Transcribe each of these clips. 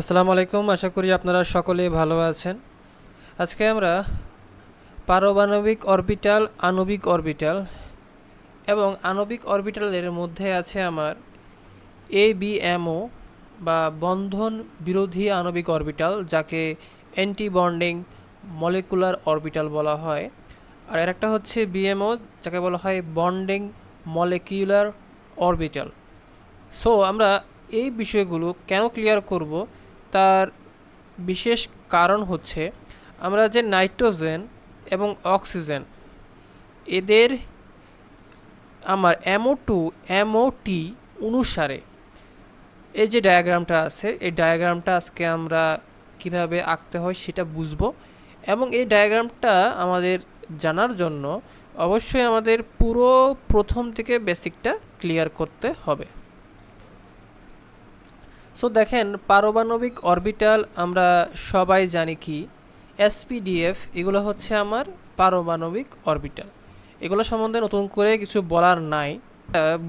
আসসালামু আলাইকুম, আশা করি আপনারা সকলে ভালো আছেন। আজকে আমরা পারমাণবিক অরবিটাল, আণবিক অরবিটাল এবং আণবিক অরবিটালের মধ্যে আছে আমার এ বি এমও বা বন্ধন বিরোধী আণবিক অরবিটাল, যাকে অ্যান্টি বন্ডিং মলিকুলার অরবিটাল বলা হয়। আর এর একটা হচ্ছে বিএমও যাকে বলা হয় বন্ডিং মলিকিউলার অরবিটাল সো আমরা এই বিষয়গুলো কেন ক্লিয়ার করব? তার বিশেষ কারণ হচ্ছে আমরা যে নাইট্রোজেন এবং অক্সিজেন, এদের আমার এমও টু এমও টি অনুসারে, এই যে ডায়াগ্রামটা আছে, এই ডায়াগ্রামটা আজকে আমরা কীভাবে আঁকতে হয় সেটা বুঝব এবং এই ডায়াগ্রামটা আমাদের জানার জন্য অবশ্যই আমাদের পুরো প্রথম থেকে বেসিকটা ক্লিয়ার করতে হবে। সো দেখেন, পারমাণবিক অরবিটাল আমরা সবাই জানি কি? এসপিডিএফ এগুলো হচ্ছে আমার পারমাণবিক অরবিটাল এগুলো সম্বন্ধে নতুন করে কিছু বলার নাই।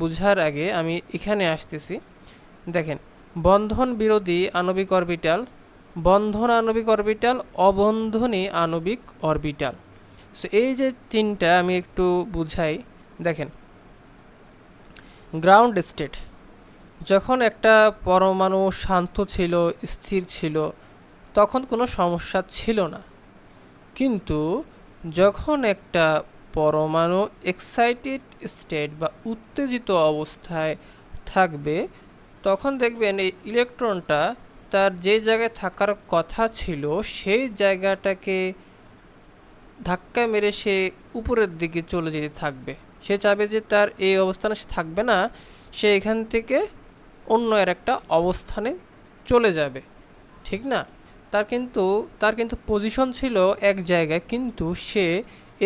বুঝার আগে আমি এখানে আসতেছি। দেখেন, বন্ধন বিরোধী আণবিক অরবিটাল বন্ধন আণবিক অরবিটাল অবন্ধনী আণবিক অরবিটাল সো এই যে তিনটা আমি একটু বুঝাই। দেখেন গ্রাউন্ড স্টেট যখন একটা পরমাণু শান্ত ছিল, স্থির ছিল, তখন কোনো সমস্যা ছিল না। কিন্তু যখন একটা পরমাণু এক্সাইটেড স্টেট বা উত্তেজিত অবস্থায় থাকবে, তখন দেখবেন এই ইলেকট্রনটা তার যে জায়গায় থাকার কথা ছিল, সেই জায়গাটাকে ধাক্কা মেরে সে উপরের দিকে চলে যেতে থাকবে। সে চাবে যে তার এই অবস্থানে সে থাকবে না, সে এখান থেকে অন্য এর একটা অবস্থানে চলে যাবে। ঠিক না? তার কিন্তু তার কিন্তু পজিশন ছিল এক জায়গায়, কিন্তু সে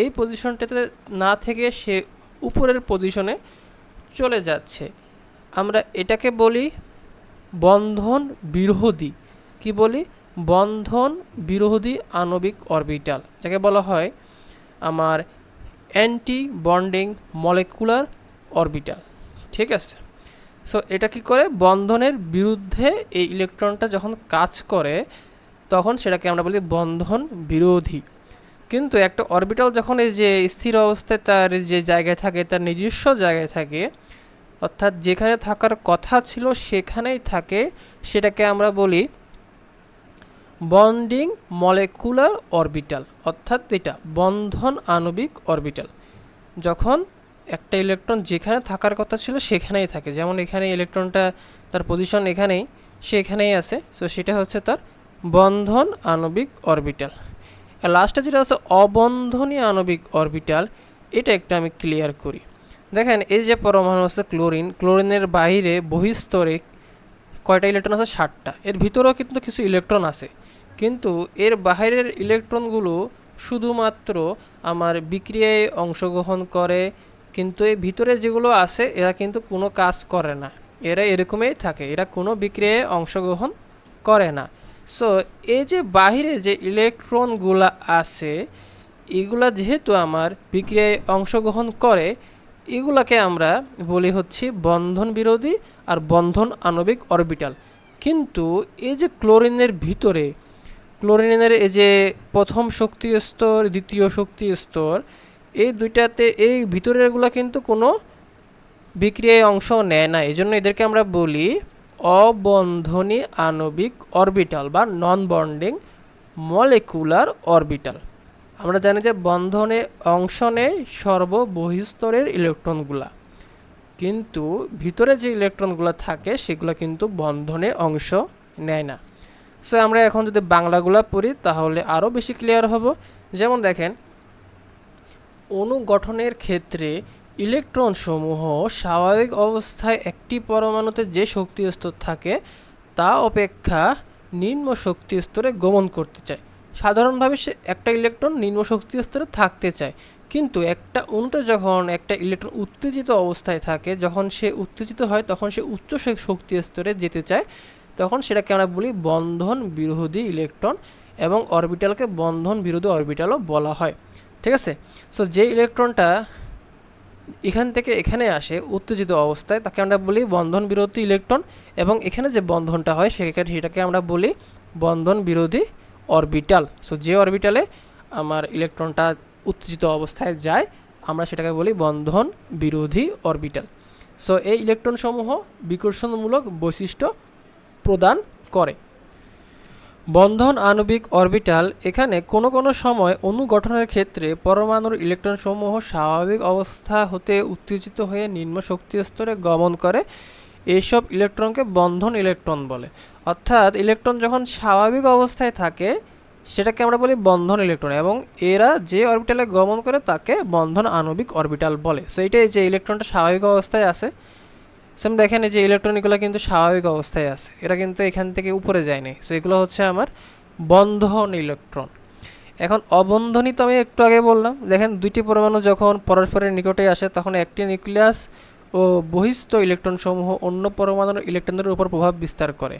এই পজিশনটাতে না থেকে সে উপরের পজিশনে চলে যাচ্ছে। আমরা এটাকে বলি বন্ধন বিরোধী। কি বলি? বন্ধন বিরোধী আণবিক অরবিটাল, যাকে বলা হয় আমার অ্যান্টি বন্ডিং মলেকুলার অরবিটাল ঠিক আছে? সো এটা কি করে? বন্ধনের বিরুদ্ধে এই ইলেকট্রনটা যখন কাজ করে, তখন সেটাকে আমরা বলি বন্ধন বিরোধী। কিন্তু একটা অরবিটাল যখন এই যে স্থির অবস্থায় তার যে জায়গায় থাকে, তার নিজস্ব জায়গায় থাকে, অর্থাৎ যেখানে থাকার কথা ছিল সেখানেই থাকে, সেটাকে আমরা বলি বন্ডিং মলেকুলার অরবিটাল অর্থাৎ এটা, বন্ধন আণবিক অরবিটাল যখন একটা ইলেকট্রন যেখানে থাকার কথা ছিল সেখানেই থাকে। যেমন এখানে ইলেকট্রনটা তার পজিশন এখানেই সে এখানেই আছে। সো সেটা হচ্ছে তার বন্ধন আণবিক অরবিটাল আর লাস্টে যেটা আছে, অবন্ধনী আণবিক অরবিটাল এটা একটু আমি ক্লিয়ার করি। দেখেন, এই যে পরমাণু আছে ক্লোরিন ক্লোরিনের বাইরে বহিস্তরে কয়টা ইলেকট্রন আছে? ষাটটা এর ভিতরেও কিন্তু কিছু ইলেকট্রন আছে। কিন্তু এর বাইরের ইলেকট্রনগুলো শুধুমাত্র আমার বিক্রিয়ায় অংশগ্রহণ করে কিন্তু এই ভিতরে যেগুলো আছে, এরা কিন্তু কোনো কাজ করে না। এরা এরকমই থাকে। এরা কোনো বিক্রিয়ায় অংশগ্রহণ করে না। সো এই যে বাহিরে যে ইলেকট্রনগুলো আছে, এগুলা যেহেতু আমার বিক্রিয়ায় অংশগ্রহণ করে, এগুলাকে আমরা বলি হচ্ছে বন্ধন বিরোধী আর বন্ধন আণবিক অরবিটাল। কিন্তু এই যে ক্লোরিনের ভিতরে, ক্লোরিনের এই যে প্রথম শক্তি স্তর দ্বিতীয় শক্তি স্তর এই দুইটাতে, এই ভিতরেরগুলো কিন্তু কোনো বিক্রিয়ায় অংশ নেয় না। এই জন্য এদেরকে আমরা বলি অবন্ধনী আণবিক অরবিটাল বা নন বন্ডিং মলেকুলার অরবিটাল আমরা জানি যে বন্ধনে অংশ নেয় সর্ববহিস্তরের ইলেকট্রনগুলা। কিন্তু ভিতরে যে ইলেকট্রনগুলো থাকে, সেগুলো কিন্তু বন্ধনে অংশ নেয় না। সো আমরা এখন যদি বাংলাগুলা পড়ি, তাহলে আরও বেশি ক্লিয়ার হব। যেমন দেখেন অণু গঠনের ক্ষেত্রে ইলেকট্রন সমূহ স্বাভাবিক অবস্থায় একটি পরমাণুতে যে শক্তি স্তর থাকে, তা অপেক্ষা নিম্ন শক্তি স্তরে গমন করতে চায়। সাধারণভাবে সে একটা ইলেকট্রন নিম্ন শক্তি স্তরে থাকতে চায়, কিন্তু একটা অণুতে যখন একটা ইলেকট্রন উত্তেজিত অবস্থায় থাকে, যখন সে উত্তেজিত হয়, তখন সে উচ্চ শক্তি স্তরে যেতে চায়, তখন সেটাকে আমরা বলি বন্ধন বিরোধী ইলেকট্রন এবং অরবিটালকে বন্ধন বিরোধী অরবিটালও বলা হয়। ঠিক আছে? সো যে ইলেকট্রনটা এখান থেকে এখানে আসে, উত্তেজিত অবস্থায়, তাকে আমরা বলি বন্ধন বিরোধী ইলেকট্রন এবং এখানে যে বন্ধনটা হয়, সেখানে সেটাকে আমরা বলি বন্ধন বিরোধী অরবিটাল সো যে অরবিটালে আমার ইলেকট্রনটা উত্তেজিত অবস্থায় যায়, আমরা সেটাকে বলি বন্ধন বিরোধী অরবিটাল সো এই ইলেকট্রনসমূহ বিকর্ষণমূলক বৈশিষ্ট্য প্রদান করে। বন্ধন আণবিক অরবিটাল এখানে কোনো কোনো সময় অণু গঠনের ক্ষেত্রে পরমাণুর ইলেকট্রনসমূহ স্বাভাবিক অবস্থা হতে উত্তেজিত হয়ে নিম্ন শক্তি স্তরে গমন করে এইসব ইলেকট্রনকে বন্ধন ইলেকট্রন বলে। অর্থাৎ ইলেকট্রন যখন স্বাভাবিক অবস্থায় থাকে, সেটাকে আমরা বলি বন্ধন ইলেকট্রন এবং এরা যে অরবিটালে গমন করে তাকে বন্ধন আণবিক অরবিটাল বলে। সো এটাই যে ইলেকট্রনটা স্বাভাবিক অবস্থায় আছে সেম দেখেন যে ইলেকট্রনিকগুলো কিন্তু স্বাভাবিক অবস্থায় আছে। এরা কিন্তু এখান থেকে উপরে যায়নি সো এগুলো হচ্ছে আমার বন্ধন ইলেকট্রন এখন অবন্ধনী তো আমি একটু আগে বললাম, দেখেন দুইটি পরমাণু যখন পরস্পরের নিকটে আসে, তখন একটি নিউক্লিয়াস ও বহিস্থ ইলেকট্রন সমূহ অন্য পরমাণুর ইলেকট্রনদের উপর প্রভাব বিস্তার করে।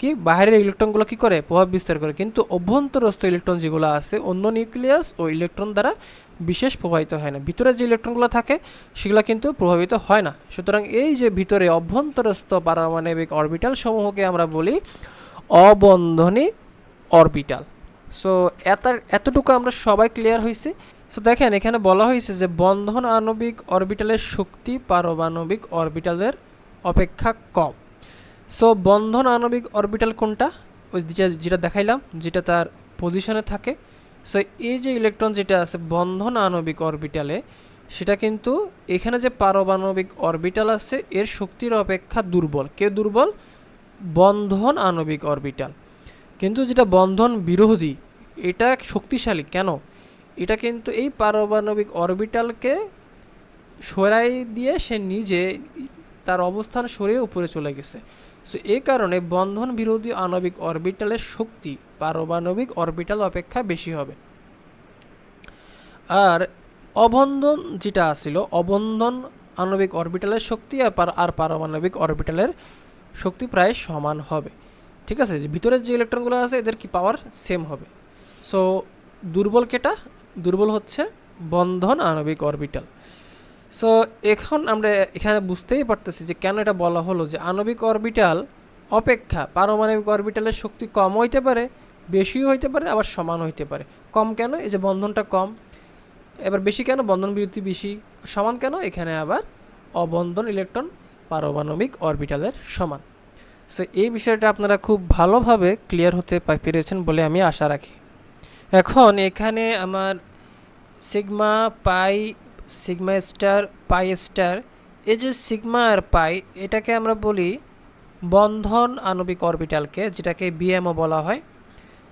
কি? বাইরের ইলেকট্রনগুলো কি করে? প্রভাব বিস্তার করে। কিন্তু অভ্যন্তরস্থ ইলেকট্রন যেগুলো আছে, অন্য নিউক্লিয়াস ও ইলেকট্রন দ্বারা বিশেষ প্রভাবিত হয় না। ভিতরে যে ইলেকট্রনগুলো থাকে, সেগুলো কিন্তু প্রভাবিত হয় না। সুতরাং এই যে ভিতরে অভ্যন্তরস্থ পারমাণবিক অরবিটাল সমূহকে আমরা বলি অবন্ধনী অরবিটাল। সো এত, এতটুকু আমরা সবাই ক্লিয়ার হয়েছি সো দেখেন, এখানে বলা হয়েছে যে বন্ধন আণবিক অরবিটালের শক্তি পারমাণবিক অরবিটালের অপেক্ষা কম। সো বন্ধন আণবিক অরবিটাল কোনটা? ওই যেটা যেটা দেখাইলাম, যেটা তার পজিশনে থাকে। সো এই যে ইলেকট্রন যেটা আছে বন্ধন আণবিক অরবিটালে সেটা কিন্তু এখানে যে পারমাণবিক অরবিটাল আছে, এর শক্তির অপেক্ষা দুর্বল। কে দুর্বল? বন্ধন আণবিক অরবিটাল কিন্তু যেটা বন্ধন বিরোধী, এটা শক্তিশালী কেন? এটা কিন্তু এই পারমাণবিক অরবিটালকে সরাই দিয়ে সে নিজে তার অবস্থান সরিয়ে উপরে চলে গেছে। সো এই কারণে বন্ধন বিরোধী আণবিক অরবিটালের শক্তি পারমাণবিক অরবিটাল অপেক্ষা বেশি হবে। আর অবন্ধন যেটা আছিল, অবন্ধন আণবিক অরবিটালের শক্তি আর পারমাণবিক অরবিটালের শক্তি প্রায় সমান হবে। ঠিক আছে? যে ভিতরের যে ইলেকট্রনগুলো আছে, এদের কি পাওয়ার সেম হবে। সো দুর্বল কেটা? দুর্বল হচ্ছে বন্ধন আণবিক অরবিটাল। সো এখন আমরা এখানে বুঝতেই পারতেছি যে কেন এটা বলা হলো যে আণবিক অরবিটাল অপেক্ষা পারমাণবিক অরবিটালের শক্তি কম হইতে পারে, বেশিও হইতে পারে, আবার সমান হইতে পারে। কম কেন? এই যে বন্ধনটা কম। এবার বেশি কেন? বন্ধন বিরতি বেশি। সমান কেন? এখানে আবার অবন্ধন ইলেকট্রন পারমাণবিক অরবিটালের সমান। সো এই বিষয়টা আপনারা খুব ভালোভাবে ক্লিয়ার হতে পেরেছেন বলে আমি আশা রাখি। এখন এখানে আমার sigma pi sigma star pi star এই যে সিগমা আর পাই এটাকে আমরা বলি বন্ধন আণবিক অরবিটালকে যেটাকে বিএমও বলা হয়।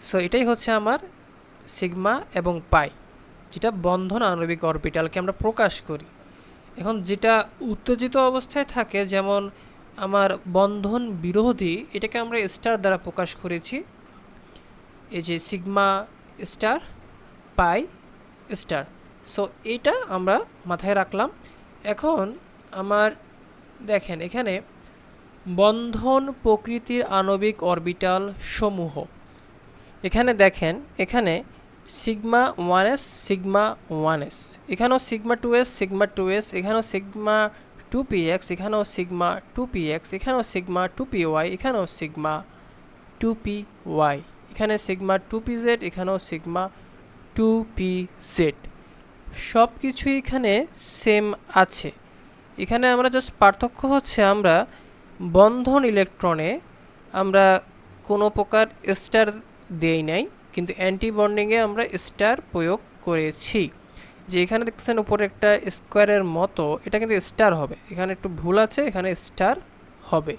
সো এটাই হচ্ছে আমার সিগমা এবং পাই যেটা বন্ধন আণবিক অরবিটালকে আমরা প্রকাশ করি। এখন যেটা উত্তেজিত অবস্থায় থাকে, যেমন আমার বন্ধন বিরোধী, এটাকে আমরা স্টার দ্বারা প্রকাশ করেছি। এই যে sigma star pi star so এটা আমরা মাথায় রাখলাম। এখন আমার, দেখেন এখানে বন্ধন প্রকৃতির আণবিক অরবিটাল সমূহ। এখানে দেখেন, এখানে sigma one S, sigma one S. এখানেও sigma two S, sigma two S, এখানেও সিগমা টু পি এক্স, এখানেও সিগমা টু পি এক্স, এখানেও সিগমা টু পি ওয়াই, এখানেও সিগমা টু পি ওয়াই। এখানে সিগমা টু পি জেড, এখানেও sigma two P Z. সব কিছুই এখানে সেম আছে। এখানে আমরা জাস্ট পার্থক্য হচ্ছে আমরা বন্ধন ইলেকট্রনে আমরা কোনো প্রকার স্টার দেই নাই, কিন্তু অ্যান্টি বন্ডিংয়ে আমরা স্টার প্রয়োগ করেছি। যে এখানে দেখছেন উপরে একটা স্কোয়ারের মতো, এটা কিন্তু স্টার হবে। এখানে একটু ভুল আছে, এখানে স্টার হবে।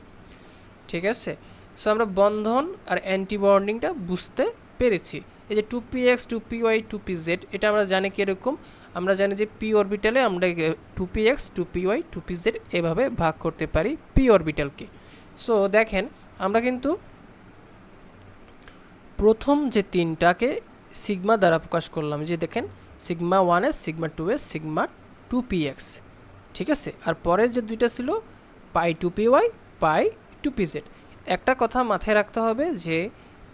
ঠিক আছে? সো আমরা বন্ধন আর অ্যান্টি বন্ডিংটা বুঝতে পেরেছি। এই যে two P X two P Y two P Z এটা আমরা জানি কীরকম? আমরা জানি যে পি অরবিটালে আমরা two P X two P Y two P Z এভাবে ভাগ করতে পারি পি অরবিটালকে সো দেখেন, আমরা কিন্তু প্রথম যে তিনটাকে সিগমা দ্বারা প্রকাশ করলাম, যে দেখেন sigma one S sigma two S sigma two P X ঠিক আছে? আর পরের যে দুইটা ছিল pi two P Y pi two P Z একটা কথা মাথায় রাখতে হবে যে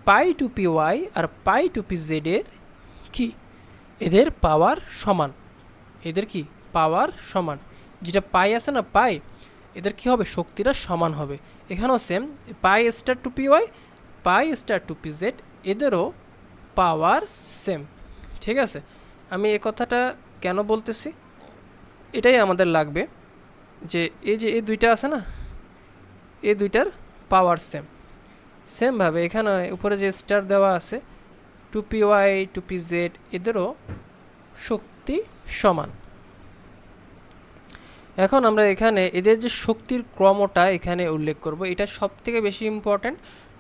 পাই টু পি ওয়াই আর পাই টু পি জেডের কি এদের পাওয়ার সমান। এদের কি? পাওয়ার সমান। যেটা পাই আছে না পাই, এদের কি হবে? শক্তিটা সমান হবে। এখানেও same pi star two P Y pi star two P Z এদেরও পাওয়ার সেম ঠিক আছে? আমি এ কথাটা কেন বলতেছি? এটাই আমাদের লাগবে যে এই যে এই দুইটা আছে না, এই দুইটার পাওয়ার সেম সেমভাবে এখানে উপরে যে স্টার দেওয়া আছে two P Y, two P Z এদেরও শক্তি সমান। এখন আমরা এখানে এদের যে শক্তির ক্রমটা এখানে উল্লেখ করব। এটা সব থেকে বেশি ইম্পর্ট্যান্ট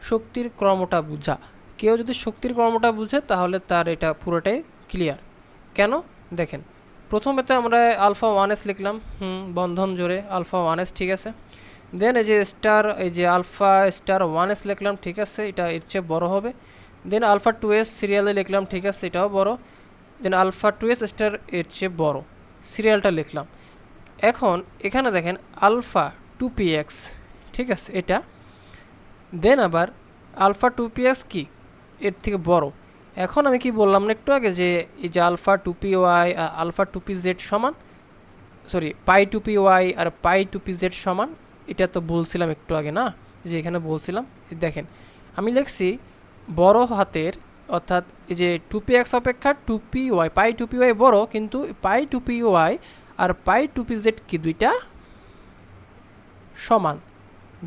শক্তির ক্রমটা বোঝা। কেউ যদি শক্তির ক্রমটা বুঝে, তাহলে তার এটা পুরোটাই ক্লিয়ার কেন? দেখেন প্রথমেতে আমরা আলফা ওয়ান এস লিখলাম। হুম, বন্ধন জোরে আলফা ওয়ান এস, ঠিক আছে। দেন এই যে স্টার, এই যে আলফা স্টার ওয়ান এস লিখলাম, ঠিক আছে, এটা এর চেয়ে বড় হবে। দেন আলফা টু এস সিরিয়ালে লিখলাম, ঠিক আছে, এটাও বড়। Then alpha two S star এর চেয়ে বড় সিরিয়ালটা লিখলাম। এখন এখানে দেখেন আলফা টু পি এক্স ঠিক আছে, এটা। দেন আবার আলফা টু পি এক্স কী? এর থেকে বড়। এখন আমি কি বললাম না একটু আগে যে, এই যে alpha two P Y alpha two P Z সমান? Sorry pi two P Y আর পাই টু পি জেড সমান? এটা তো বলছিলাম একটু আগে না? যে এখানে বলছিলাম, দেখেন। আমি লিখছি বড় হাতের, অর্থাৎ যে টু পি এক্স অপেক্ষা two Y pi two P Y বড়, কিন্তু পাই টু ওয়াই আর পাই টু পি জেড কি দুইটা? সমান।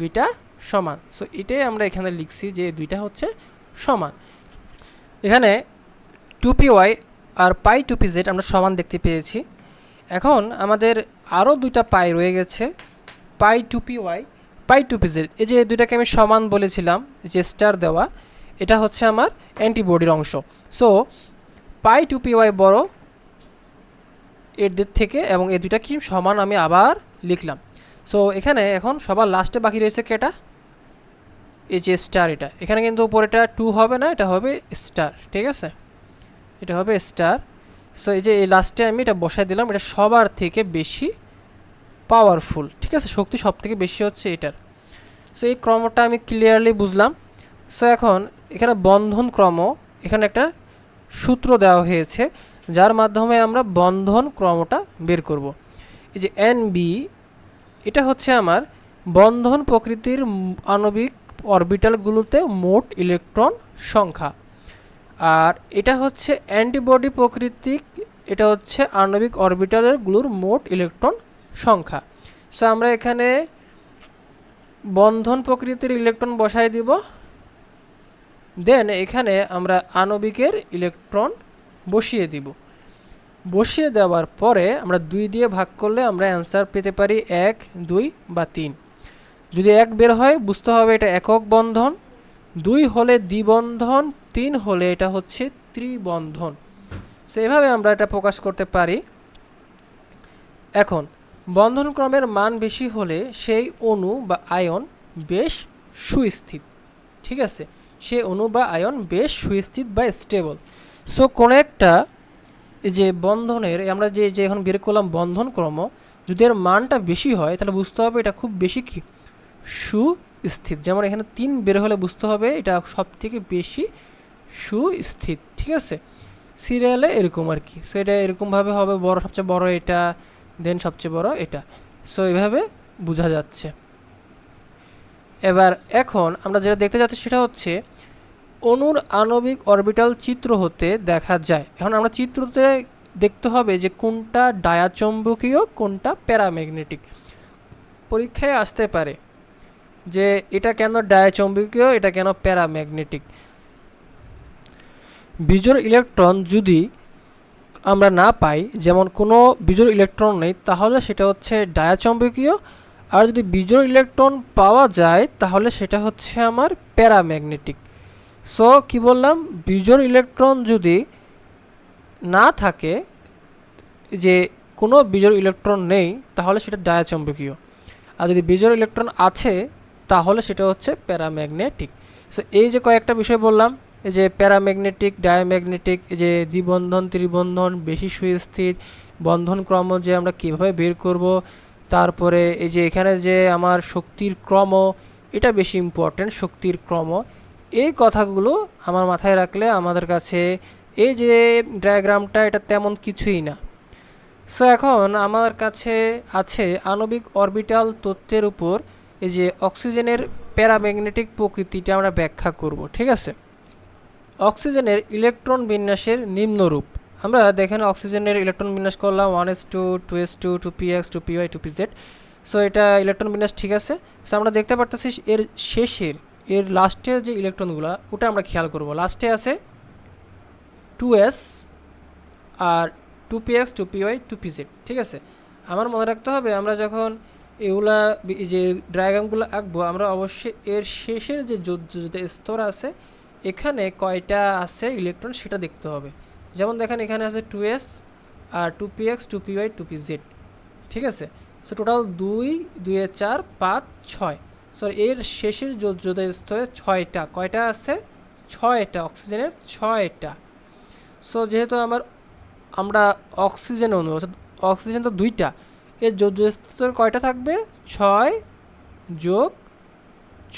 দুইটা সমান। সো এটাই আমরা এখানে লিখছি যে দুইটা হচ্ছে সমান। এখানে টু ওয়াই আর পাই টু পি জেড আমরা সমান দেখতে পেয়েছি। এখন আমাদের আরও দুইটা পাই রয়ে গেছে। Pi two Y pi two P Z এই যে দুইটাকে আমি সমান বলেছিলাম যে স্টার দেওয়া এটা হচ্ছে আমার অ্যান্টিবডির অংশ। So pi two P Y বড় এর দিক থেকে এবং এ দুইটা কি সমান আমি আবার লিখলাম। সো এখানে এখন সবার লাস্টে বাকি রয়েছে কেটা? এই যে স্টার এটা। এখানে কিন্তু উপরেটা টু হবে না, এটা হবে স্টার ঠিক আছে? এটা হবে স্টার সো এই যে এই লাস্টে আমি এটা বসাই দিলাম, এটা সবার থেকে বেশি পাওয়ারফুল ঠিক আছে? শক্তি সব থেকে বেশি হচ্ছে এটার। সো এই ক্রমটা আমি ক্লিয়ারলি বুঝলাম। সো এখন এখানে বন্ধন ক্রম, এখানে একটা সূত্র দেওয়া হয়েছে, যার মাধ্যমে আমরা বন্ধন ক্রমটা বের করব। এই যে এন বি এটা হচ্ছে আমার বন্ধন প্রকৃতির আণবিক অরবিটালগুলোতে মোট ইলেকট্রন সংখ্যা। আর এটা হচ্ছে অ্যান্টিবডি প্রকৃতিক, এটা হচ্ছে আণবিক অরবিটালগুলোর মোট ইলেকট্রন সংখ্যা। সো আমরা এখানে বন্ধন প্রকৃতির ইলেকট্রন বসাই দিব। দেন এখানে আমরা আণবিকের ইলেকট্রন বসিয়ে দিব। বসিয়ে দেওয়ার পরে আমরা দুই দিয়ে ভাগ করলে আমরা অ্যান্সার পেতে পারি এক, দুই বা তিন। যদি এক বের হয়, বুঝতে হবে এটা একক বন্ধন। দুই হলে দ্বিবন্ধন, তিন হলে এটা হচ্ছে ত্রিবন্ধন। সেভাবে আমরা এটা প্রকাশ করতে পারি। এখন, বন্ধনক্রমের মান বেশি হলে সেই অণু বা আয়ন বেশ সুস্থিত। ঠিক আছে? সে অণু বা আয়ন বেশ সুস্থিত বা স্টেবল সো কোনো একটা যে বন্ধনের আমরা যে যে এখন বের করলাম বন্ধন ক্রম, যদি এর মানটা বেশি হয়, তাহলে বুঝতে হবে এটা খুব বেশি কি? সুস্থিত। যেমন এখানে তিন বের হলে বুঝতে হবে এটা সব থেকে বেশি সুস্থিত, ঠিক আছে? সিরিয়ালে এরকম আর কি। সো এটা এরকমভাবে হবে, বড় সবচেয়ে বড় এটা দেন সবচেয়ে বড় এটা। সো এভাবে বোঝা যাচ্ছে। এবার এখন আমরা যেটা দেখতে যাচ্ছি সেটা হচ্ছে অণুর আণবিক অরবিটাল চিত্র হতে দেখা যায়। এখন আমরা চিত্রতে দেখতে হবে যে কোনটা ডায়াচম্বকীয়, কোনটা প্যারাম্যাগনেটিক। পরীক্ষায় আসতে পারে যে এটা কেন ডায়াচম্বকীয়, এটা কেন প্যারাম্যাগনেটিক। বিজোর ইলেকট্রন যদি আমরা না পাই, যেমন কোনো বিজোর ইলেকট্রন নেই, তাহলে সেটা হচ্ছে ডায়াচম্বকীয় আর যদি বিজোর ইলেকট্রন পাওয়া যায়, তাহলে সেটা হচ্ছে আমার প্যারাম্যাগনেটিক। সো, কি বললাম? বিজোর ইলেকট্রন যদি না থাকে, যে কোনো বিজোর ইলেকট্রন নেই, তাহলে সেটা ডায়াচম্বকীয়। আর যদি বিজোর ইলেকট্রন আছে, তাহলে সেটা হচ্ছে প্যারাম্যাগনেটিক। সো, এই যে কয়েকটা বিষয় বললাম, এই যে প্যারাম্যাগনেটিক, ডায়াম্যাগনেটিক যে দ্বিবন্ধন, ত্রিবন্ধন, বেশি সুস্থির, বন্ধন ক্রম যে আমরা কীভাবে বের করব তারপরে এই যে এখানে যে আমার শক্তির ক্রম, এটা বেশি ইম্পর্ট্যান্ট শক্তির ক্রম। এই কথাগুলো আমার মাথায় রাখলে আমাদের কাছে এই যে ডায়াগ্রামটা এটা তেমন কিছুই না। সো এখন আমার কাছে আছে আণবিক অরবিটাল তত্ত্বের উপর এই যে অক্সিজেনের প্যারাম্যাগনেটিক প্রকৃতিটা আমরা ব্যাখ্যা করব, ঠিক আছে? অক্সিজেনের ইলেকট্রন বিন্যাসের নিম্নরূপ। আমরা দেখেন অক্সিজেনের ইলেকট্রন বিন্যাস করলাম one S two two S two two P X two P Y two P Z so এটা ইলেকট্রন বিন্যাস ঠিক আছে। সো আমরা দেখতে পারতেছি এর শেষের, এর লাস্টের যে ইলেকট্রনগুলো ওটা আমরা খেয়াল করব। লাস্টে আছে টু এস আর two P X two P Y two P Z ঠিক আছে? আমার মনে রাখতে হবে, আমরা যখন এগুলা যে ডায়াগ্রামগুলো আঁকবো, আমরা অবশ্যই এর শেষের যে স্তর আছে, এখানে কয়টা আছে ইলেকট্রন সেটা দেখতে হবে। যেমন দেখেন এখানে আছে টু এস আর two P X two P Y two P Z ঠিক আছে? সো টোটাল দুই দুয়ে চার, পাঁচ, ছয়। সো এর শেষের স্তরে ছয়টা। কয়টা আছে? ছয়টা, অক্সিজেনের ছয়টা। সো যেহেতু আমার, আমরা অক্সিজেন অনু, অর্থাৎ অক্সিজেন তো দুইটা, এর স্তর কয়টা থাকবে? ছয় যোগ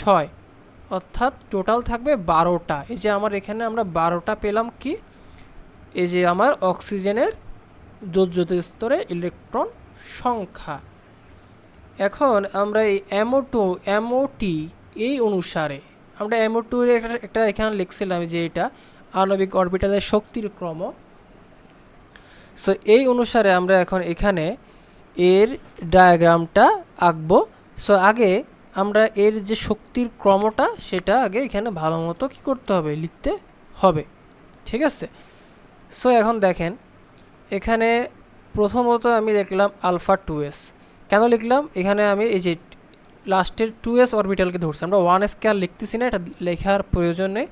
ছয়, অর্থাৎ টোটাল থাকবে বারোটা। এই যে আমার এখানে আমরা বারোটা পেলাম কি? এই যে আমার অক্সিজেনের যোজ্যত স্তরে ইলেকট্রন সংখ্যা। এখন আমরা এই অ্যামো টু অ্যামোটি এই অনুসারে আমরা অ্যামো টু একটা একটা এখানে লিখছিলাম যে এটা আণবিক অরবিটালের শক্তির ক্রম। সো এই অনুসারে আমরা এখন এখানে এর ডায়াগ্রামটা আঁকবো। সো আগে আমরা এর যে শক্তির ক্রমটা, সেটা আগে এখানে ভালো মতো কী করতে হবে, লিখতে হবে। ঠিক আছে? সো এখন দেখেন, এখানে প্রথমত আমি লিখলাম আলফা টু এস কেন লিখলাম? এখানে আমি এই যে লাস্টের টু এস অরবিটালকে ধরছি। আমরা ওয়ান এসকে আর লিখতেছি না, এটা লেখার প্রয়োজন নেই।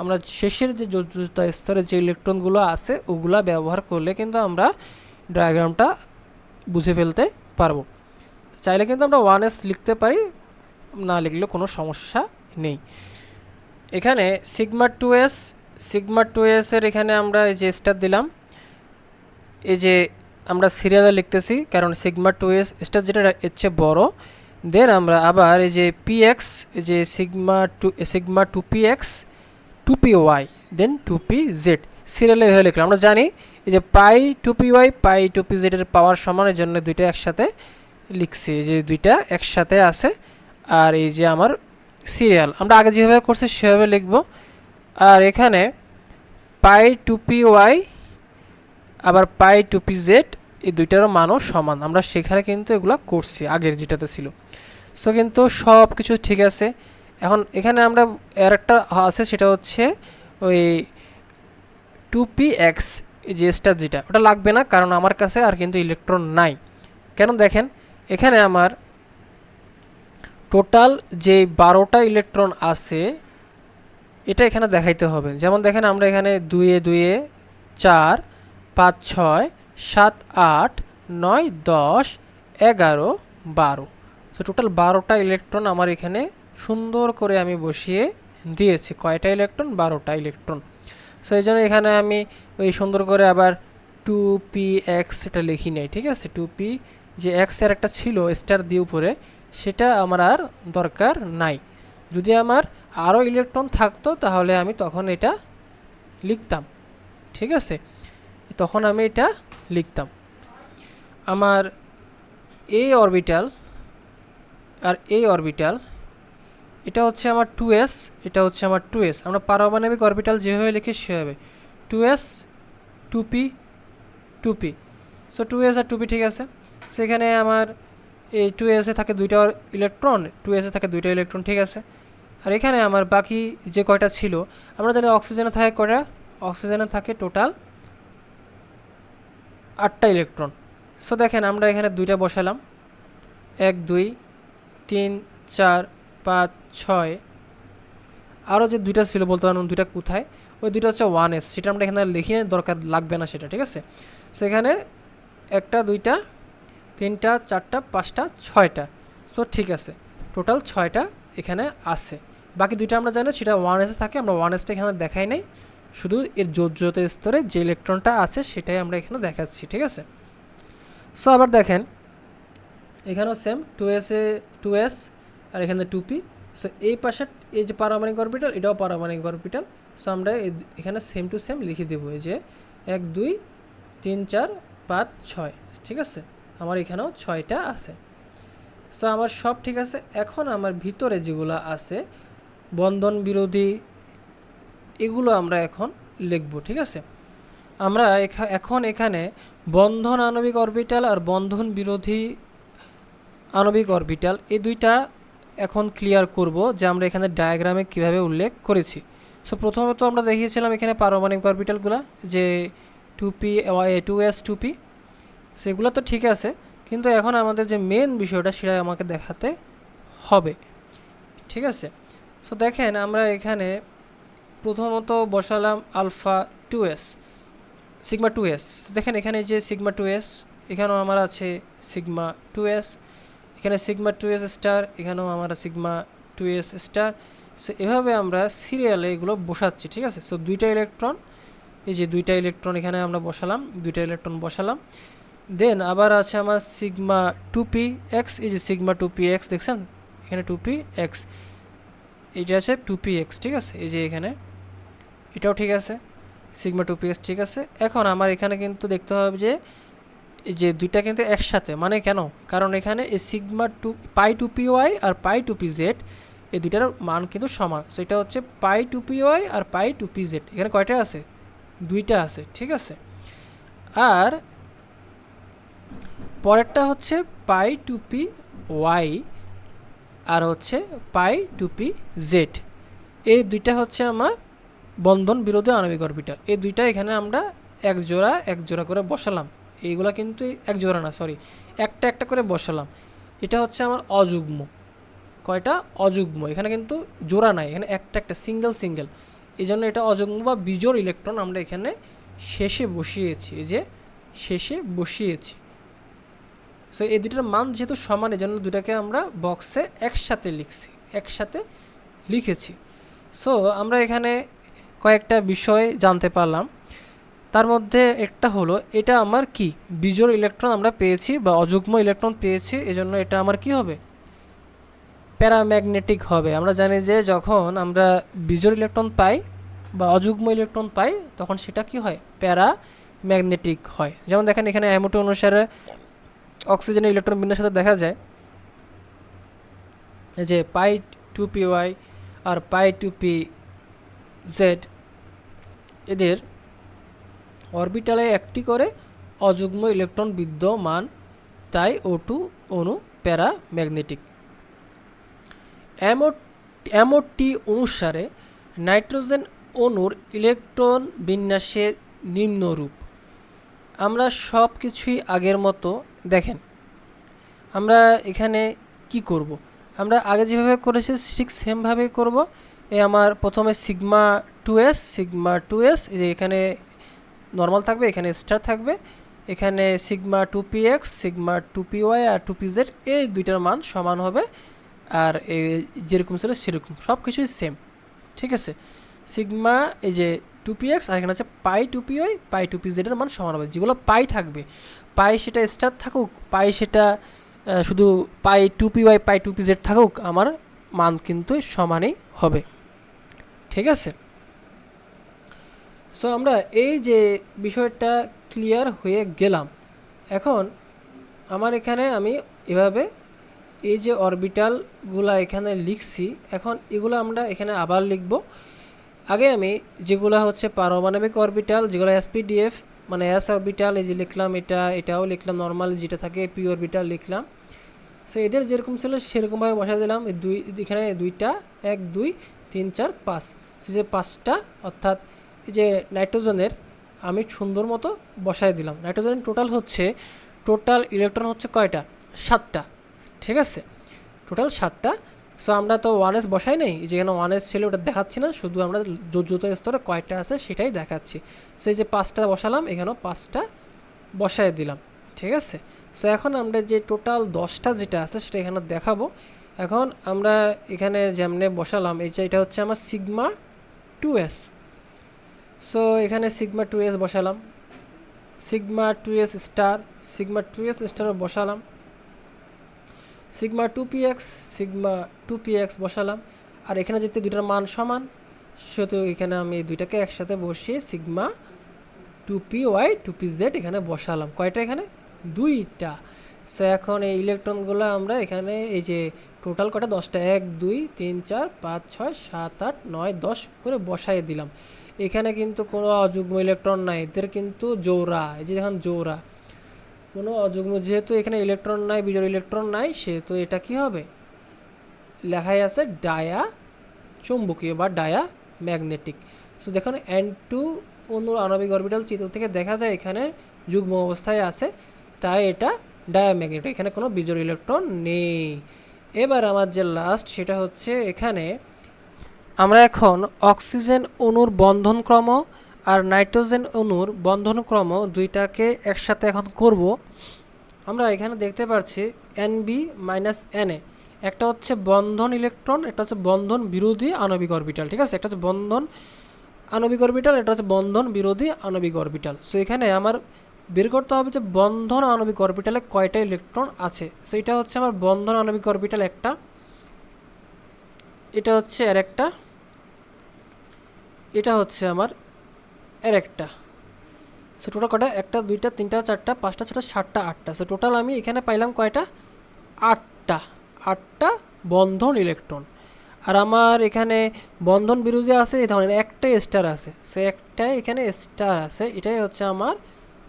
আমরা শেষের যে যোজ্যতা স্তরে যে ইলেকট্রনগুলো আছে, ওগুলা ব্যবহার করলে কিন্তু আমরা ডায়াগ্রামটা বুঝে ফেলতে পারব। চাইলে কিন্তু আমরা ওয়ান এস লিখতে পারি, না লিখলে কোনো সমস্যা নেই। এখানে sigma two S sigma two এসের এখানে আমরা এই যে স্টার দিলাম, এই যে আমরা সিরিয়ালে লিখতেছি, কারণ সিগমা টু এস স্টার যেটা এর চেয়ে বড়। দেন আমরা আবার এই যে পি এক্স এই যে sigma two sigma two P X two P Y then two P Z. সিরিয়ালে এভাবে লিখলাম। আমরা জানি এই যে pi two P Y, pi two P জেডের power সমানের জন্য দুইটা একসাথে লিখছি। যে দুইটা একসাথে আছে। আর এই যে আমার সিরিয়াল, আমরা আগে যেভাবে করছি সেভাবে লিখব। আর এখানে পাই টু পি ওয়াই, আবার পাই টু পি জেড, এই দুইটারও মানও সমান। আমরা সেখানে কিন্তু এগুলো করছি, আগের যেটাতে ছিল। সো কিন্তু সব কিছু ঠিক আছে। এখন এখানে আমরা আর একটা আছে, সেটা হচ্ছে ওই টু পি এক্স যে স্টার যেটা, ওটা লাগবে না, কারণ আমার কাছে আর কিন্তু ইলেকট্রন নাই। কেন দেখেন, এখানে আমার টোটাল যে বারোটা ইলেকট্রন আছে এটা এখানে দেখাইতে হবে। যেমন দেখেন আমরা এখানে দুয়ে দুয়ে চার, পাঁচ, ছয়, সাত, আট, নয়, দশ, এগারো, বারো। তো টোটাল বারোটা ইলেকট্রন আমার এখানে সুন্দর করে আমি বসিয়ে দিয়েছি। কয়টা ইলেকট্রন বারোটা ইলেকট্রন সো এই জন্য এখানে আমি ওই সুন্দর করে আবার টু পি এক্স এটা লিখি নাই, ঠিক আছে? টু পি যে এক্সের একটা ছিল স্টার দিয়ে উপরে, সেটা আমার আর দরকার নাই। যদি আমার আরও ইলেকট্রন থাকতো, তাহলে আমি তখন এটা লিখতাম। ঠিক আছে? তখন আমি এটা লিখতাম। আমার এই অরবিটাল আর এই অরবিটাল এটা হচ্ছে আমার টু এস এটা হচ্ছে আমার টু এস আমরা পারমাণবিক অরবিটাল যেভাবে লিখি, সেভাবে। Two S two P two P so two S আর টু পি ঠিক আছে? সেখানে আমার এই টু এসে থাকে দুইটা ইলেকট্রন টু এসে থাকে দুইটা ইলেকট্রন ঠিক আছে? আর এখানে আমার বাকি যে কয়টা ছিল, আমরা জানি অক্সিজেনে থাকে কয়টা? অক্সিজেনে থাকে টোটাল আটটা ইলেকট্রন সো দেখেন, আমরা এখানে দুইটা বসালাম। এক, দুই, তিন, চার, পাঁচ, ছয়। আরও যে দুইটা ছিল বলতে পারেন, দুইটা কোথায়? ওই দুইটা হচ্ছে ওয়ান এস সেটা আমরা এখানে লিখিয়ে দরকার লাগবে না সেটা, ঠিক আছে? সো এখানে একটা, দুইটা তিনটা, চারটা, পাঁচটা, ছয়টা। তো ঠিক আছে টোটাল ছয়টা এখানে আছে। বাকি দুইটা আমরা জানি, সেটা ওয়ান এসে থাকে, আমরা ওয়ান এসটা এখানে দেখাই নাই। শুধু এর যোজ্যতা স্তরে যে ইলেকট্রনটা আছে, সেটাই আমরা এখানে দেখাচ্ছি, ঠিক আছে? সো আবার দেখেন, এখানেও সেম টু এসে টু এস আর এখানে টু পি সো এই পাশে এই যে পারমাণবিক অরবিটাল এটাও পারমাণবিক অরবিটাল সো আমরা এখানে সেম টু সেম লিখে দেবো, এই যে এক, দুই, তিন, চার, পাঁচ, ছয়, ঠিক আছে? আমার এখানেও ছয়টা আছে। তো আমার সব ঠিক আছে। এখন আমার ভিতরে যেগুলো আছে, বন্ধন বিরোধী, এগুলো আমরা এখন লিখব, ঠিক আছে? আমরা এখা- এখন এখানে বন্ধন আণবিক অরবিটাল আর বন্ধন বিরোধী আণবিক অরবিটাল, এই দুইটা এখন ক্লিয়ার করব যে আমরা এখানে ডায়াগ্রামে কীভাবে উল্লেখ করেছি। সো প্রথমত আমরা দেখিয়েছিলাম এখানে পারমাণবিক অরবিটালগুলো, যে two P two S two P সেগুলো তো ঠিক আছে, কিন্তু এখন আমাদের যে মেন বিষয়টা সেটা আমাকে দেখাতে হবে। ঠিক আছে? সো দেখেন, আমরা এখানে প্রথমত বসালাম alpha two S sigma two S দেখেন, এখানে যে সিগমা টু এস এখানেও আমার আছে সিগমা টু এস এখানে সিগমা টু এস স্টার এখানেও আমার sigma two S star so এভাবে আমরা সিরিয়ালে এগুলো বসাচ্ছি, ঠিক আছে? সো দুইটা ইলেকট্রন এই যে দুইটা ইলেকট্রন এখানে আমরা বসালাম, দুইটা ইলেকট্রন বসালাম। দেন আবার আছে আমার সিগমা টু পি এক্স এই যে সিগমা টু পি এক্স দেখছেন? এখানে টু পি এক্স এইটা আছে টু পি এক্স ঠিক আছে? এই যে এখানে। এটাও ঠিক আছে। সিগমা টু পি এক্স ঠিক আছে। এখন আমার এখানে কিন্তু দেখতে হবে যে, এই যে দুইটা কিন্তু একসাথে। মানে কেন? কারণ এখানে এই sigma two pi two P Y আর পাই টু পি জেড এই দুইটার মান কিন্তু সমান। সো এটা হচ্ছে পাই টু পি ওয়াই আর পাই টু পি জেড এখানে কয়টা আছে? দুইটা আছে, ঠিক আছে? আর পরেরটা হচ্ছে পাই টু পি ওয়াই আর হচ্ছে পাই টু পি জেড। এই দুইটা হচ্ছে আমার বন্ধন বিরোধী আণবিক অরবিটাল। এই দুইটা এখানে আমরা এক জোড়া এক জোড়া করে বসালাম। এইগুলা কিন্তু এক জোড়া না সরি একটা একটা করে বসালাম। এটা হচ্ছে আমার অযুগ্ম। কয়টা? অযুগ্ম। এখানে কিন্তু জোড়া নাই, এখানে একটা একটা সিঙ্গেল সিঙ্গেল এই জন্য এটা অযুগ্ম বা বিজোড় ইলেকট্রন আমরা এখানে শেষে বসিয়েছি। এই যে শেষে বসিয়েছি। সো এই দুটার মান যেহেতু সমান এই জন্য দুটাকে আমরা বক্সে একসাথে লিখছি, একসাথে লিখেছি। সো আমরা এখানে কয়েকটা বিষয় জানতে পারলাম। তার মধ্যে একটা হলো, এটা আমার কি? বিজোড় ইলেকট্রন আমরা পেয়েছি বা অযুগ্ম ইলেকট্রন পেয়েছি, এজন্য এটা আমার কি হবে? প্যারাম্যাগনেটিক হবে। আমরা জানি যে যখন আমরা বিজোড় ইলেকট্রন পাই বা অযুগ্ম ইলেকট্রন পাই, তখন সেটা কি হয়? প্যারা ম্যাগনেটিক হয়। যেমন দেখেন, এখানে অ্যামোটো অনুসারে অক্সিজেনের ইলেকট্রন বিন্যাস সাথে দেখা যায় যে পাই টু পি ওয়াই আর পাই টু পি জেড এদের অরবিটালে একটি করে অযুগ্ম ইলেকট্রন বিদ্যমান তাই ও টু অণু প্যারা ম্যাগনেটিক অ্যামোটি অনুসারে নাইট্রোজেন অণুর ইলেকট্রন বিন্যাসের নিম্নরূপ। আমরা সব কিছুই আগের মতো দেখেন, আমরা এখানে কি করব। আমরা আগে যেভাবে করেছি ঠিক সেমভাবেই করব। এ আমার প্রথমে sigma two S sigma two S এই যে এখানে নর্মাল থাকবে, এখানে স্টার থাকবে। এখানে sigma two P X, sigma two P Y আর টু পি জেড, এই দুইটার মান সমান হবে। আর এই যেরকম ছিল সেরকম সব কিছুই সেম ঠিক আছে? সিগমা, এই যে টু পি এক্স, আর এখানে আছে pi two P Y, pi two P জেডের মান সমান হবে। যেগুলো পাই থাকবে পাই সেটা স্টার থাকুক পাই সেটা শুধু pi two p y pi two p z থাকুক, আমার মান কিন্তু সমানই হবে। ঠিক আছে? সো আমরা এই যে বিষয়টা ক্লিয়ার হয়ে গেলাম। এখন আমার এখানে আমি এভাবে এই যে অরবিটালগুলা এখানে লিখছি, এখন এগুলো আমরা এখানে আবার লিখব। আগে আমি যেগুলো হচ্ছে পারমাণবিক অরবিটাল যেগুলো এসপিডিএফ মানে এস অরবিটাল এই যে লিখলাম এটা, এটাও লিখলাম নর্মাল যেটা থাকে পি অরবিটাল লিখলাম। সো এদের যেরকম ছিল, সেরকমভাবে বসা দিলাম। এই দুই, এখানে দুইটা, এক, দুই, তিন, চার, পাঁচ। সে যে পাঁচটা, অর্থাৎ এই যে নাইট্রোজেনের, আমি সুন্দর মতো বসায় দিলাম। নাইট্রোজেন টোটাল হচ্ছে, টোটাল ইলেকট্রন হচ্ছে কয়টা? সাতটা। ঠিক আছে? টোটাল সাতটা। সো আমরা তো ওয়ান এস বসাই নেই যেখানে ওয়ান এস ছিল, ওটা দেখাচ্ছি না, শুধু আমরা যত স্তরে কয়টা আছে, সেটাই দেখাচ্ছি। সেই যে পাঁচটা বসালাম, এখানেও পাঁচটা বসায় দিলাম, ঠিক আছে? সো এখন আমরা যে টোটাল দশটা যেটা আছে, সেটা এখানে দেখাবো। এখন আমরা এখানে যেমনে বসালাম, এই যে এটা হচ্ছে আমার সিগমা টু এস সো এখানে সিগমা টু এস বসালাম। Sigma two s star sigma two s স্টারও বসালাম। Sigma two p x sigma two p x বসালাম। আর এখানে যেতে দুইটার মান সমান, সেহেতু এখানে আমি দুইটাকে একসাথে বসিয়ে sigma two p y two p z এখানে বসালাম। কয়টা এখানে? দুইটা। সো এখন এই ইলেকট্রনগুলো আমরা এখানে এই যে টোটাল কটা দশটা। এক, দুই, তিন, চার, পাঁচ, ছয়, সাত, আট, নয়, দশ করে বসাই দিলাম। এখানে কিন্তু কোনো অযুগ্ম ইলেকট্রন নাই। এদের কিন্তু জোড়া। এই যে দেখুন, জোড়া। কোনো অযুগ্ম যেহেতু এখানে ইলেকট্রন নাই, বিজোড় ইলেকট্রন নাই, সেহেতু এটা কি হবে? লেখাই আছে ডায়া চুম্বকীয় বা ডায়া ম্যাগনেটিক সো দেখুন এন টু অনুর আণবিক অরবিটাল চিত্র থেকে দেখা যায় এখানে যুগ্ম অবস্থায় আছে, তাই এটা ডায়াম্যাগনেটিক, এখানে কোনো বিজোড় ইলেকট্রন নেই। এবার আমার যে লাস্ট সেটা হচ্ছে এখানে আমরা এখন অক্সিজেন অণুর বন্ধনক্রম আর নাইট্রোজেন অণুর বন্ধনক্রম দুইটাকে একসাথে এখন করব। আমরা এখানে দেখতে পাচ্ছি এনবি মাইনাস এনএ একটা হচ্ছে বন্ধন ইলেকট্রন, একটা হচ্ছে বন্ধন বিরোধী আণবিক অরবিটাল, ঠিক আছে? একটা হচ্ছে বন্ধন আণবিক অরবিটাল এটা হচ্ছে বন্ধন বিরোধী আণবিক অরবিটাল। সো এখানে আমার বের করতে হবে যে বন্ধন আণবিক অরবিটালে কয়টা ইলেকট্রন আছে? সো এটা হচ্ছে আমার বন্ধন আণবিক অরবিটাল একটা, এটা হচ্ছে আর একটা, এটা হচ্ছে আমার এর একটা। সো টোটাল কটা? একটা, দুইটা, তিনটা, চারটা, পাঁচটা ছটা সাতটা, আটটা। সো টোটাল আমি এখানে পাইলাম কয়টা? আটটা। আটটা বন্ধন ইলেকট্রন আর আমার এখানে বন্ধন বিরোধী আছে, এই ধরনের একটাই স্টার আছে। সো একটাই এখানে স্টার আছে, এটাই হচ্ছে আমার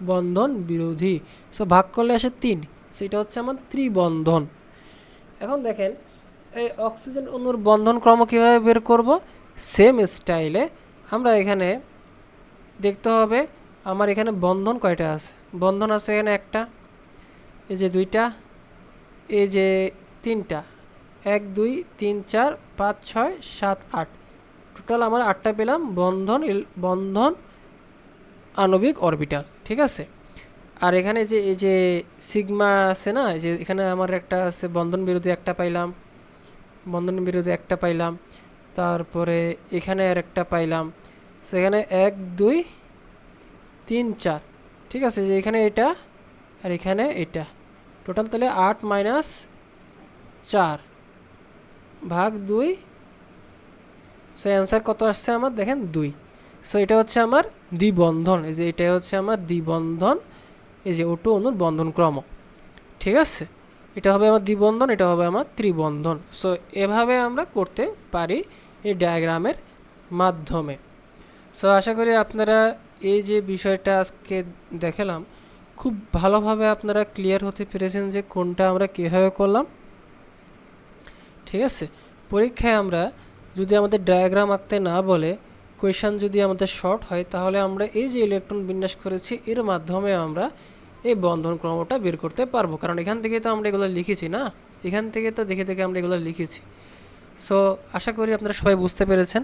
বন্ধন বিরোধী। সো ভাগ করলে আসে তিন। সেটা হচ্ছে আমার ত্রিবন্ধন। এখন দেখেন, এই অক্সিজেন অণুর বন্ধন ক্রম কীভাবে বের করব? সেম স্টাইলে আমরা এখানে দেখতে হবে, আমার এখানে বন্ধন কয়টা আছে? বন্ধন আছে এখানে একটা, এই যে দুইটা, এই যে তিনটা, এক, দুই, তিন, চার, পাঁচ, ছয়, সাত, আট। টোটাল আমার আটটা পেলাম, বন্ধন বন্ধন, আণবিক অরবিটাল ঠিক আছে? আর এখানে যে, এই যে সিগমা আছে না যে এখানে আমার একটা আছে, বন্ধন বিরোধী একটা পাইলাম, বন্ধন বিরোধী একটা পাইলাম, তারপরে এখানে আর একটা পাইলাম সেখানে এক, দুই, তিন, চার। ঠিক আছে? যে এখানে এটা আর এখানে এটা। টোটাল তাহলে আট মাইনাস চার ভাগ দুই। সো অ্যান্সার কত আসছে আমার? দেখেন, দুই। সো এটা হচ্ছে আমার দ্বিবন্ধন। এই যে এটা হচ্ছে আমার দ্বিবন্ধন। এই যে ওটু অনুর বন্ধন ক্রম। ঠিক আছে? এটা হবে আমার দ্বিবন্ধন, এটা হবে আমার ত্রিবন্ধন। সো এভাবে আমরা করতে পারি এই ডায়াগ্রামের মাধ্যমে। সো আশা করি আপনারা এই যে বিষয়টা আজকে দেখালাম, খুব ভালোভাবে আপনারা ক্লিয়ার হতে পেরেছেন যে কোনটা আমরা কীভাবে করলাম। ঠিক আছে? পরীক্ষায় আমরা যদি আমাদের ডায়াগ্রাম আঁকতে না বলে কোয়েশন যদি আমাদের শর্ট হয়, তাহলে আমরা এই যে ইলেকট্রন বিন্যাস করেছি, এর মাধ্যমে আমরা এই বন্ধন ক্রমটা বের করতে পারব। কারণ এখান থেকে তো আমরা এগুলো লিখেছি না? এখান থেকে তো দেখে দেখে আমরা এগুলো লিখেছি। সো আশা করি আপনারা সবাই বুঝতে পেরেছেন।